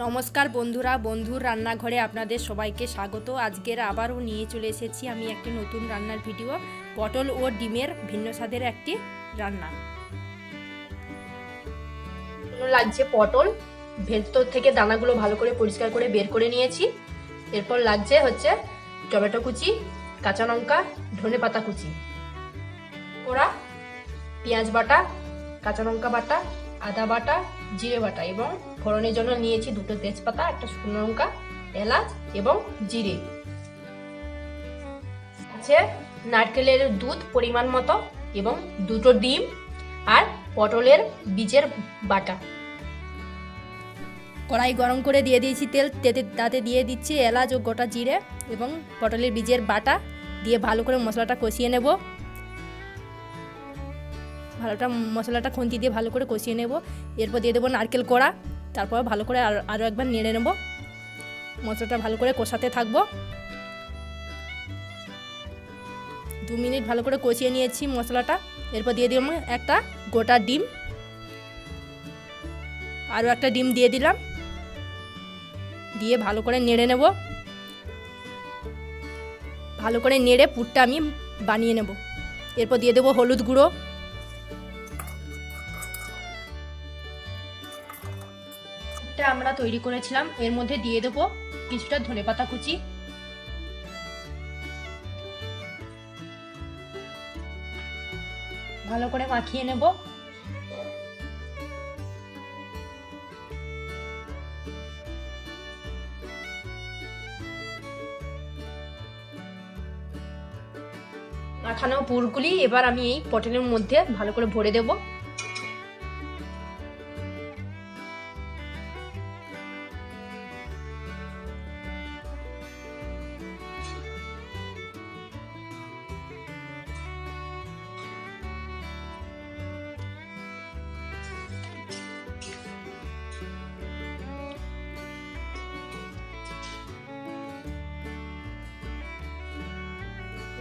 নমস্কার বন্ধুরা, বন্ধুর রান্নাঘরে আপনাদের সবাইকে স্বাগত। আজকের আবারও নিয়ে চলে এসেছি আমি একটি নতুন রান্নার ভিডিও, পটল ও ডিমের ভিন্ন স্বাদের একটি রান্না। লাগছে পটল, ভেতর থেকে দানাগুলো ভালো করে পরিষ্কার করে বের করে নিয়েছি। এরপর লাগছে হচ্ছে টমেটো কুচি, কাঁচা লঙ্কা, ধনে পাতা কুচি। ওরা পেঁয়াজ বাটা, কাঁচা লঙ্কা বাটা আদা বাটা, জিরে বাটা এবং ফোড়নের জন্য নিয়েছি দুটো তেজপাতা, একটা শুকনো লঙ্কা, এলাচ এবং জিরে। আছে নারকেলের দুধ পরিমাণ মতো এবং দুটো ডিম আর পটলের বীজের বাটা। কড়াই গরম করে দিয়ে দিয়েছি তেল, তেতে, তাতে দিয়ে দিচ্ছি এলাচ ও গোটা জিরে এবং পটলের বীজের বাটা। দিয়ে ভালো করে মশলাটা কষিয়ে নেব। ভালোটা মশলাটা খুন্তি দিয়ে ভালো করে কষিয়ে নেব। এরপর দিয়ে দেবো নারকেল কোড়া, তারপর ভালো করে আর আরও একবার নেড়ে নেব। মশলাটা ভালো করে কষাতে থাকব। দু মিনিট ভালো করে কষিয়ে নিয়েছি মশলাটা। এরপর দিয়ে দিলাম একটা গোটা ডিম। আরও একটা ডিম দিয়ে দিলাম। দিয়ে ভালো করে নেড়ে নেব। ভালো করে নেড়ে পুরটা আমি বানিয়ে নেব। এরপর দিয়ে দেবো হলুদ গুঁড়ো। পুরটা আমরা তৈরি করেছিলাম। এর মধ্যে দিয়ে দেবো কিছুটা ধনেপাতা কুচি। ভালো করে মাখিয়ে নেব। মাখানো পুরগুলি এবার আমি এই পটেলের মধ্যে ভালো করে ভরে দেব।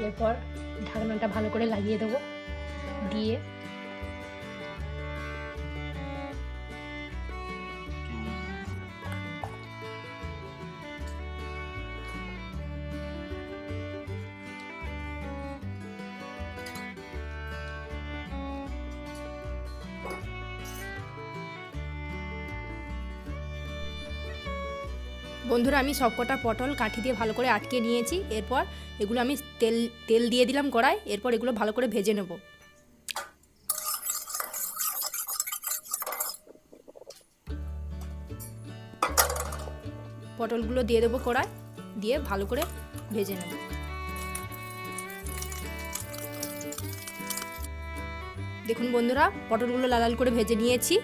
এরপর ঢাকনাটা ভালো করে লাগিয়ে দেবো। দিয়ে বন্ধুরা, আমি সবকটা পটল কাঠি দিয়ে ভালো করে আটকে নিয়েছি। এরপর এগুলো আমি তেল তেল দিয়ে দিলাম কড়াই। এরপর এগুলো ভালো করে ভেজে নেব। পটলগুলো দিয়ে দেবো কড়াই। দিয়ে ভালো করে ভেজে নেব। দেখুন বন্ধুরা, পটলগুলো লাল লাল করে ভেজে নিয়েছি।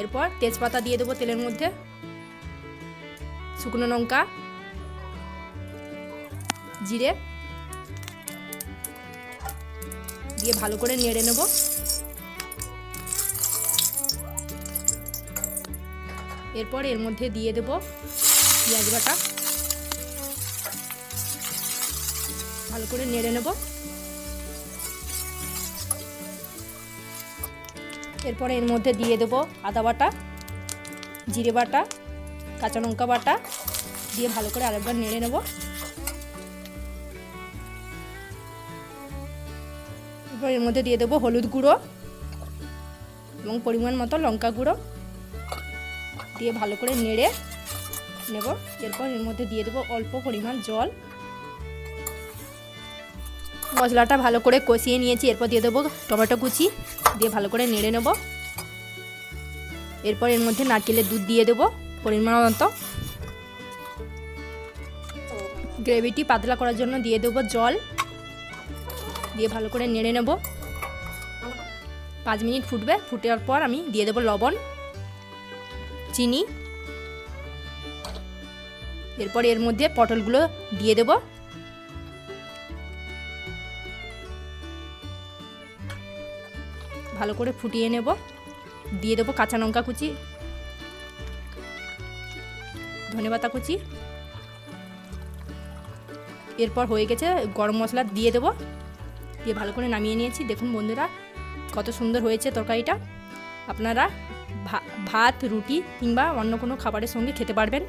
এরপর তেজপাতা দিয়ে দেবো তেলের মধ্যে। শুকনো লঙ্কা, জিরে, দিয়ে ভালো করে নেড়ে নেব। এরপর এর মধ্যে দিয়ে দেব পেঁয়াজ বাটা। ভালো করে নেড়ে নেব। এরপরে এর মধ্যে দিয়ে দেব আদা বাটা, জিরে বাটা কাঁচা লঙ্কা বাটা দিয়ে ভালো করে আরেকবার নেড়ে নেব। এরপর এর মধ্যে দিয়ে দেবো হলুদ গুঁড়ো এবং পরিমাণ মতো লঙ্কা গুঁড়ো। দিয়ে ভালো করে নেড়ে নেব। এরপর এর মধ্যে দিয়ে দেবো অল্প পরিমাণ জল। মশলাটা ভালো করে কষিয়ে নিয়েছি। এরপর দিয়ে দেবো টমেটো কুচি দিয়ে ভালো করে নেড়ে নেব। এরপর এর মধ্যে নারকেলের দুধ দিয়ে দেবো। পরিমাণ মতো গ্রেভিটি পাতলা করার জন্য দিয়ে দেবো জল। দিয়ে ভালো করে নেড়ে নেব। পাঁচ মিনিট ফুটবে। ফুটার পর আমি দিয়ে দেবো লবণ, চিনি। এরপর এর মধ্যে পটলগুলো দিয়ে দেব। ভালো করে ফুটিয়ে নেব। দিয়ে দেবো কাঁচা লঙ্কা কুচি। ধনেপাতা কুচি এরপর হয়ে গেছে গরম মশলা দিয়ে দেবো। দিয়ে ভালো করে নামিয়ে নিয়েছি। দেখুন বন্ধুরা, কত সুন্দর হয়েছে তরকারিটা। আপনারা ভাত, রুটি কিংবা অন্য কোনো খাবারের সঙ্গে খেতে পারবেন।